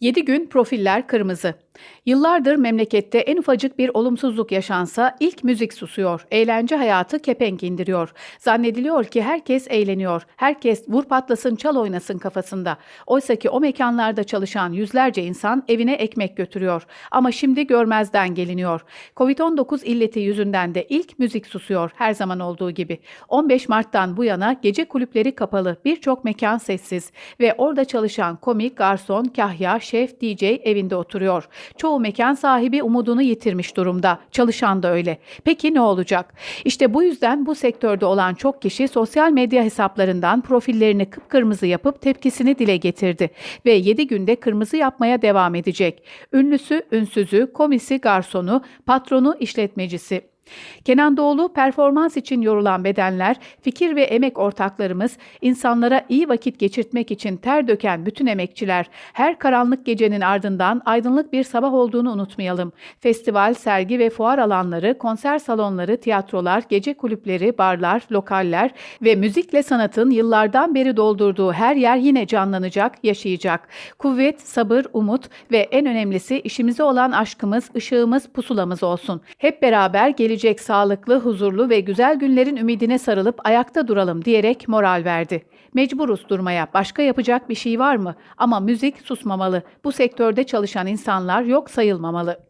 7 gün profiller kırmızı. Yıllardır memlekette en ufacık bir olumsuzluk yaşansa ilk müzik susuyor. Eğlence hayatı kepenk indiriyor. Zannediliyor ki herkes eğleniyor. Herkes vur patlasın çal oynasın kafasında. Oysa ki o mekanlarda çalışan yüzlerce insan evine ekmek götürüyor. Ama şimdi görmezden geliniyor. Covid-19 illeti yüzünden de ilk müzik susuyor her zaman olduğu gibi. 15 Mart'tan bu yana gece kulüpleri kapalı, birçok mekan sessiz ve orada çalışan komik, garson, kahya, şef, DJ evinde oturuyor. Çoğu mekan sahibi umudunu yitirmiş durumda. Çalışan da öyle. Peki ne olacak? İşte bu yüzden bu sektörde olan çok kişi sosyal medya hesaplarından profillerini kıpkırmızı yapıp tepkisini dile getirdi ve 7 günde kırmızı yapmaya devam edecek. Ünlüsü, ünsüzü, komisi, garsonu, patronu, işletmecisi. Kenan Doğulu performans için yorulan bedenler, fikir ve emek ortaklarımız, insanlara iyi vakit geçirtmek için ter döken bütün emekçiler, her karanlık gecenin ardından aydınlık bir sabah olduğunu unutmayalım. Festival, sergi ve fuar alanları, konser salonları, tiyatrolar, gece kulüpleri, barlar, lokaller ve müzikle sanatın yıllardan beri doldurduğu her yer yine canlanacak, yaşayacak. Kuvvet, sabır, umut ve en önemlisi işimize olan aşkımız, ışığımız, pusulamız olsun. Hep beraber gelecek sağlıklı, huzurlu ve güzel günlerin ümidine sarılıp ayakta duralım diyerek moral verdi. Mecburuz durmaya. Başka yapacak bir şey var mı? Ama müzik susmamalı. Bu sektörde çalışan insanlar yok sayılmamalı.